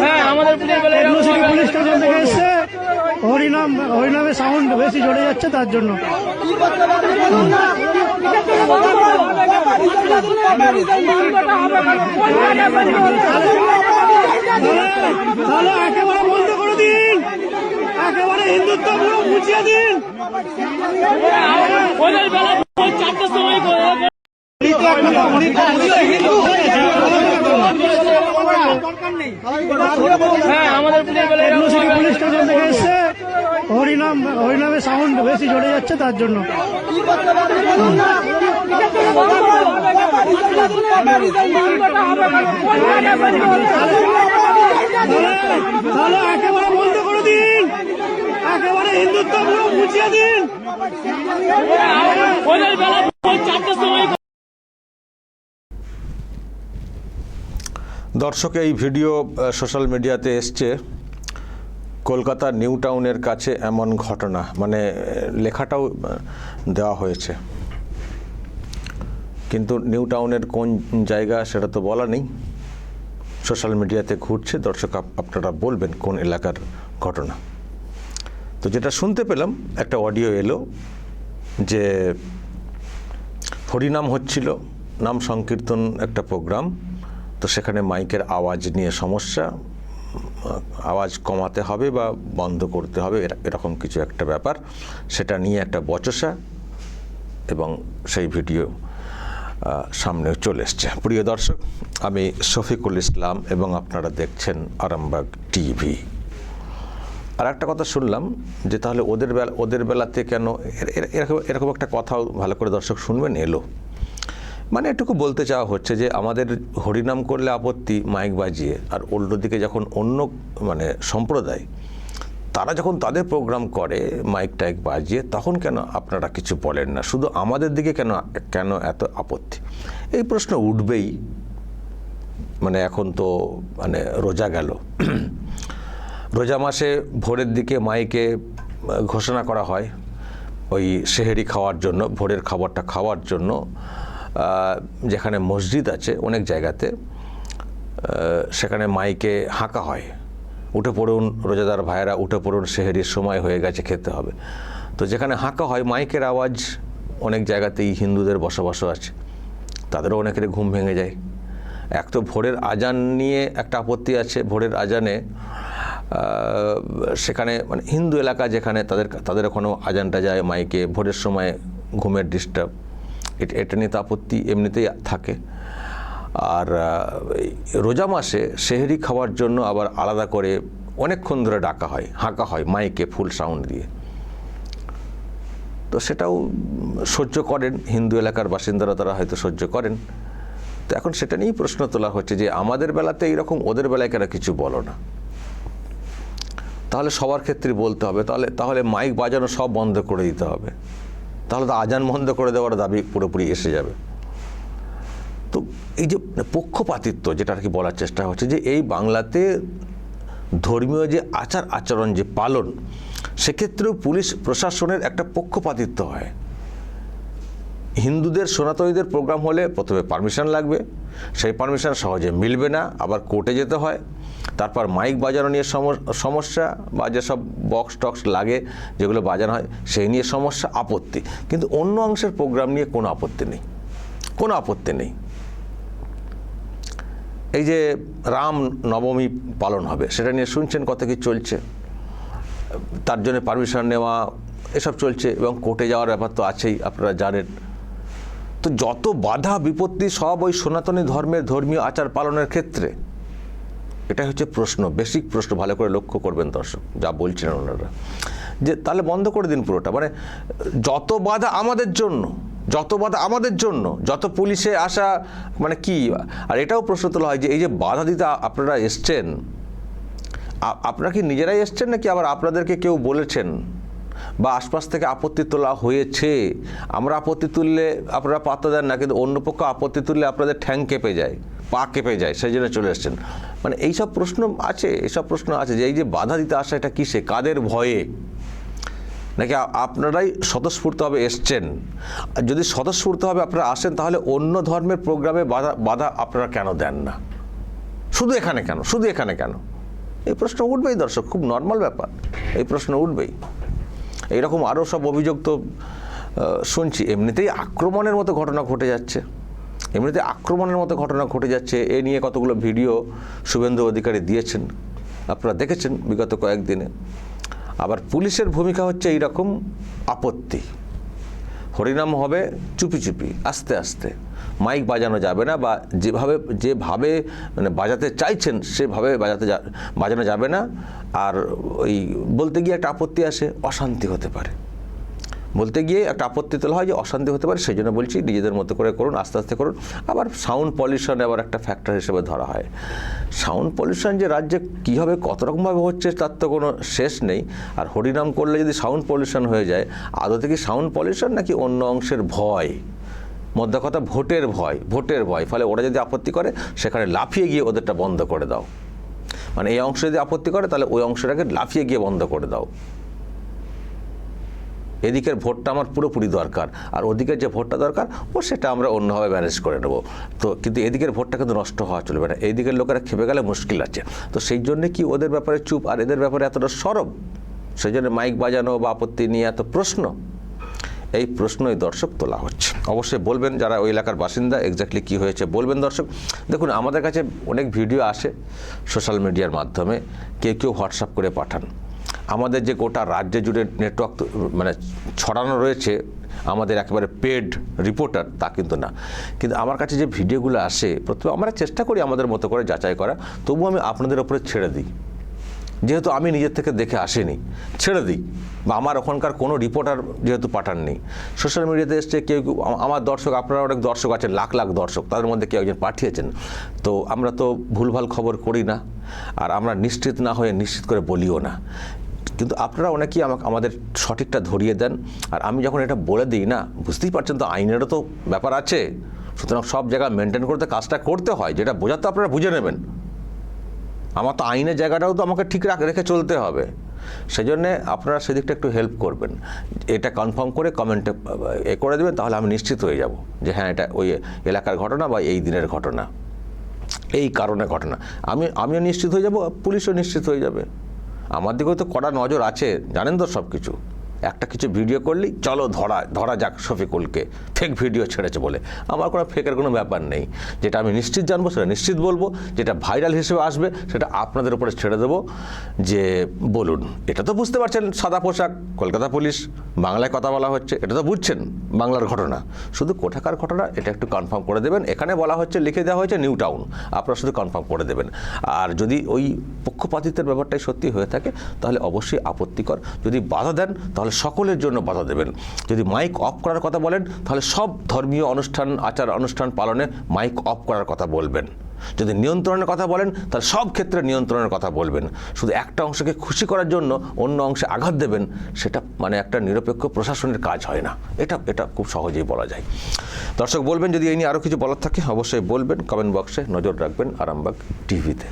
হ্যাঁ police station থেকে এসছে। হরিনাম হরিনামের সাউন্ড বেশি চলে যাচ্ছে তার জন্য। তাহলে একেবারে বন্ধ করে দিন। একেবারে হিন্দুত্ব পুরো মুছিয়ে দিন ওদের বেলা ওই চারটার সময় করে- হ্যাঁ আমাদের হরিনাম, হরিনামের সাউন্ড বেশি চলে যাচ্ছে, তার জন্য। একেবারে বন্ধ করে দিন একেবারে হিন্দুত্ব মুছিয়ে দিন ওদের বেলা ওই চারটার সময় করে- দর্শক, এই ভিডিও সোশ্যাল মিডিয়াতে এসছে কলকাতার নিউ টাউনের কাছে এমন ঘটনা মানে লেখাটাও দেওয়া হয়েছে। কিন্তু নিউ টাউনের কোন জায়গা সেটা তো বলা নেই। সোশ্যাল মিডিয়াতে ঘুরছে, দর্শক, আপ- আপনারা বলবেন কোন এলাকার ঘটনা। তো যেটা শুনতে পেলাম, একটা অডিও এলো যে হরিনাম হচ্ছিল, নাম সংকীর্তন একটা প্রোগ্রাম। তো সেখানে মাইকের আওয়াজ নিয়ে সমস্যা, আওয়াজ কমাতে হবে বা বন্ধ করতে হবে, এরা- এরকম কিছু একটা ব্যাপার। সেটা নিয়ে একটা বচসা এবং সেই ভিডিও সামনে চলে এসছে। প্রিয় দর্শক, আমি শফিকুল ইসলাম এবং আপনারা দেখছেন আরামবাগ টিভি। আর একটা কথা শুনলাম যে তাহলে ওদের বেলা, ওদের বেলাতে কেন, এর- এর- এরকম এরকম একটা কথাও ভালো করে দর্শক শুনবেন, এলো। মানে এটুকু বলতে চাওয়া হচ্ছে যে আমাদের হরিনাম করলে আপত্তি মাইক বাজিয়ে, আর উল্টো দিকে যখন অন্য মানে সম্প্রদায়, তারা যখন তাদের প্রোগ্রাম করে, মাইক টাইক বাজিয়ে, তখন কেন আপনারা কিছু বলেন না? শুধু আমাদের দিকে কেন কেন এত আপত্তি? এই প্রশ্ন উঠবেই। মানে এখন তো মানে রোজা গেল। রোজা মাসে ভোরের দিকে মাইকে ঘোষণা করা হয়, ওই সেহেরি খাওয়ার জন্য, ভোরের খাবারটা খাওয়ার জন্য। যেখানে মসজিদ আছে অনেক জায়গাতে সেখানে মাইকে হাঁকা হয়। উঠে পড়ুন, রোজাদার ভাইয়েরা উঠে পড়ুন, সেহেরির সময় হয়ে গেছে, খেতে হবে। তো যেখানে হাঁকা হয়, মাইকের আওয়াজ অনেক জায়গাতেই হিন্দুদের বসবাসও আছে। তাদেরও অনেকের ঘুম ভেঙে যায়। এক তো ভোরের আজান নিয়ে একটা আপত্তি আছে। ভোরের আজানে সেখানে মানে হিন্দু এলাকা যেখানে তাদের তাদের ওখানেও আজানটা যায় মাইকে, ভোরের সময় ঘুমের ডিস্টার্ব এটা নিয়ে তো আপত্তি এমনিতেই থাকে। আর রোজা মাসে সেহরি খাওয়ার জন্য আবার আলাদা করে অনেকক্ষণ ধরে ডাকা হয়, হাঁকা হয় মাইকে ফুল সাউন্ড দিয়ে। তো সেটাও সহ্য করেন, হিন্দু এলাকার বাসিন্দারা তারা হয়তো সহ্য করেন। তো এখন সেটা নিয়েই প্রশ্ন তোলা হচ্ছে যে আমাদের বেলাতে এইরকম ওদের বেলায় কেন কিছু বলো না? তাহলে সবার ক্ষেত্রে বলতে হবে, তাহলে তাহলে মাইক বাজানো সব বন্ধ করে দিতে হবে। তাহলে তো আজান বন্ধ করে দেওয়ার দাবি পুরোপুরি এসে যাবে। তো এই যে পক্ষপাতিত্ব যেটা আর কি বলার চেষ্টা হচ্ছে যে এই বাংলাতে ধর্মীয় যে আচার আচরণ, যে পালন, সেক্ষেত্রেও পুলিশ প্রশাসনের একটা পক্ষপাতিত্ব হয়। হিন্দুদের, সনাতনীদের প্রোগ্রাম হলে প্রথমে পারমিশন লাগবে। সেই পারমিশন সহজে মিলবে না, আবার কোর্টে যেতে হয়। তারপর মাইক বাজানো নিয়ে সম- সমস্যা বা যেসব বক্স টক্স লাগে, যেগুলো বাজানো হয়, সেই নিয়ে সমস্যা, আপত্তি। কিন্তু অন্য অংশের প্রোগ্রাম নিয়ে কোনো আপত্তি নেই। কোনো আপত্তি নেই। এই যে রাম নবমী পালন হবে, সেটা নিয়ে শুনছেন কত কি চলছে। তার জন্য পারমিশন নেওয়া, এসব চলছে এবং কোর্টে যাওয়ার ব্যাপার তো আছেই, আপনারা জানেন। তো যত বাধা বিপত্তি সব ওই সনাতনী ধর্মের ধর্মীয় আচার পালনের ক্ষেত্রে এটা হচ্ছে প্রশ্ন, বেসিক প্রশ্ন, ভালো করে লক্ষ্য করবেন দর্শক, যা বলছিলেন ওনারা। যে তাহলে বন্ধ করে দিন পুরোটা মানে যত বাধা আমাদের জন্য, যত বাধা আমাদের জন্য, যত পুলিশে আসা মানে কি, আর এটাও প্রশ্ন তোলা হয় যে এই যে বাধা দিতে আপনারা এসছেন আপনারা কি নিজেরাই এসছেন নাকি আবার আপনাদেরকে কেউ বলেছেন? বা আশপাশ থেকে আপত্তি তোলা হয়েছে, আমরা আপত্তি তুললে আপনারা পাত্তা দেন না, কিন্তু অন্য পক্ষ আপত্তি তুললে আপনাদের ঠ্যাং কেঁপে যায়। পা কেঁপে যায়, সেই জন্য চলে এসছেন মানে এইসব প্রশ্ন আছে, এইসব প্রশ্ন আছে যে এই যে বাধা দিতে আসা এটা কিসে, কাদের ভয়ে? নাকি আপনারাই স্বতঃস্ফূর্তভাবে এসছেন? যদি স্বতঃস্ফূর্তভাবে আপনারা আসেন, তাহলে অন্য ধর্মের প্রোগ্রামে বাধা বাধা আপনারা কেন দেন না? শুধু এখানে কেন? শুধু এখানে কেন? এই প্রশ্ন উঠবেই দর্শক, খুব নর্মাল ব্যাপার। এই প্রশ্ন উঠবেই। এইরকম আরও সব অভিযোগ তো শুনছি। এমনিতেই আক্রমণের মতো ঘটনা ঘটে যাচ্ছে। এমনিতে আক্রমণের মতো ঘটনা ঘটে যাচ্ছে। এ নিয়ে কতগুলো ভিডিও শুভেন্দু অধিকারী দিয়েছেন, আপনারা দেখেছেন বিগত কয়েকদিনে। আবার পুলিশের ভূমিকা হচ্ছে এইরকম, আপত্তি। হরিনাম হবে চুপি চুপি, আস্তে আস্তে। মাইক বাজানো যাবে না বা যেভাবে যেভাবে মানে বাজাতে চাইছেন, সেভাবে বাজাতে বাজানো যাবে না। আর ওই বলতে গিয়ে একটা আপত্তি আসে, অশান্তি হতে পারে। বলতে গিয়ে একটা আপত্তি তোলা হয় যে অশান্তি হতে পারে সেই জন্য বলছি নিজেদের মতো করে করুন, আস্তে আস্তে করুন। আবার সাউন্ড পলিউশন আবার একটা ফ্যাক্টর হিসেবে ধরা হয়। সাউন্ড পলিউশন যে রাজ্যে কীভাবে কত রকমভাবে হচ্ছে, তার তো কোনো শেষ নেই। আর হরিনাম করলে যদি সাউন্ড পলিউশন হয়ে যায়, আদতে কি সাউন্ড পলিউশন নাকি অন্য অংশের ভয়? মধ্যে কথা, ভোটের ভয় ভোটের ভয়। ফলে ওরা যদি আপত্তি করে, সেখানে লাফিয়ে গিয়ে ওদেরটা বন্ধ করে দাও। মানে এই অংশ যদি আপত্তি করে, তাহলে ওই অংশটাকে লাফিয়ে গিয়ে বন্ধ করে দাও। এদিকের ভোটটা আমার পুরোপুরি দরকার, আর ওদিকের যে ভোটটা দরকার, ও সেটা আমরা অন্যভাবে ম্যানেজ করে নেব। তো কিন্তু এদিকের ভোটটা কিন্তু নষ্ট হওয়া চলবে না এই দিকের লোকেরা খেপে গেলে মুশকিল আছে। তো সেই জন্যে কি ওদের ব্যাপারে চুপ, আর এদের ব্যাপারে এতটা সরব? সেই জন্য মাইক বাজানো বা আপত্তি নিয়ে এত প্রশ্ন? এই প্রশ্নই দর্শক তোলা হচ্ছে। অবশ্যই বলবেন যারা ওই এলাকার বাসিন্দা এক্স্যাক্টলি কী হয়েছে বলবেন দর্শক। দেখুন, আমাদের কাছে অনেক ভিডিও আসে সোশ্যাল মিডিয়ার মাধ্যমে, কেউ কেউ হোয়াটসঅ্যাপ করে পাঠান। আমাদের যে গোটা রাজ্য জুড়ে নেটওয়ার্ক মানে ছড়ানো রয়েছে, আমাদের একেবারে পেড রিপোর্টার তা কিন্তু না। কিন্তু আমার কাছে যে ভিডিওগুলো আসে, প্রথমে আমরা চেষ্টা করি আমাদের মতো করে যাচাই করা, তবুও আমি আপনাদের ওপরে ছেড়ে দিই। যেহেতু আমি নিজের থেকে দেখে আসিনি, ছেড়ে দিই। বা আমার ওখানকার কোনো রিপোর্টার যেহেতু পাঠাননি। সোশ্যাল মিডিয়াতে এসছে কেউ কেউ আমার দর্শক, আপনারা অনেক দর্শক আছেন, লাখ লাখ দর্শক, তাদের মধ্যে কেউ একজন পাঠিয়েছেন। তো আমরা তো ভুলভাল খবর করি না, আর আমরা নিশ্চিত না হয়ে নিশ্চিত করে বলিও না। কিন্তু আপনারা অনেকেই আমাকে, আমাদের সঠিকটা ধরিয়ে দেন। আর আমি যখন এটা বলে দিই, না, বুঝতেই পারছেন তো, আইনেরও তো ব্যাপার আছে। সুতরাং সব জায়গায় মেনটেন করতে, কাজটা করতে হয়, যেটা বোঝাতে আপনারা বুঝে নেবেন। আমার তো আইনের জায়গাটাও তো আমাকে ঠিক রাখ- রেখে চলতে হবে। সেই জন্যে আপনারা সেদিকটা একটু হেল্প করবেন। এটা কনফার্ম করে কমেন্টে এ করে দেবেন, তাহলে আমি নিশ্চিত হয়ে যাব যে হ্যাঁ এটা ওই এলাকার ঘটনা বা এই দিনের ঘটনা। এই কারণে ঘটনা। আমি, আমিও নিশ্চিত হয়ে যাব, পুলিশও নিশ্চিত হয়ে যাবে। আমার দিকেও তো কড়া নজর আছে জানেন তো সব কিছু একটা কিছু ভিডিও করলেই চলো ধরা ধরা যাক শফিকুলকে। ফেক ভিডিও ছেড়েছে বলে। আমার কোনো ফেকের কোনো ব্যাপার নেই। যেটা আমি নিশ্চিত জানব, সেটা নিশ্চিত বলব। যেটা ভাইরাল হিসেবে আসবে, সেটা আপনাদের উপরে ছেড়ে দেবো। যে বলুন, এটা তো বুঝতে পারছেন, সাদা পোশাক, কলকাতা পুলিশ, বাংলায় কথা বলা হচ্ছে, এটা তো বুঝছেন বাংলার ঘটনা। শুধু কোথাকার ঘটনা, এটা একটু কনফার্ম করে দেবেন। এখানে বলা হচ্ছে, লিখে দেওয়া হয়েছে নিউ টাউন আপনারা শুধু কনফার্ম করে দেবেন। আর যদি ওই পক্ষপাতিত্বের ব্যাপারটাই সত্যি হয়ে থাকে, তাহলে অবশ্যই আপত্তিকর। যদি বাধা দেন তাহলে সকলের জন্য বাধা দেবেন। যদি মাইক অফ করার কথা বলেন, তাহলে সব ধর্মীয় অনুষ্ঠান, আচার অনুষ্ঠান পালনে মাইক অফ করার কথা বলবেন। যদি নিয়ন্ত্রণের কথা বলেন, তাহলে সব ক্ষেত্রে নিয়ন্ত্রণের কথা বলবেন। শুধু একটা অংশকে খুশি করার জন্য অন্য অংশে আঘাত দেবেন, সেটা মানে একটা নিরপেক্ষ প্রশাসনের কাজ হয় না। এটা এটা খুব সহজেই বলা যায়। দর্শক বলবেন, যদি এই নিয়ে আরও কিছু বলার থাকে, অবশ্যই বলবেন। কমেন্ট বক্সে নজর রাখবেন আরামবাগ টিভিতে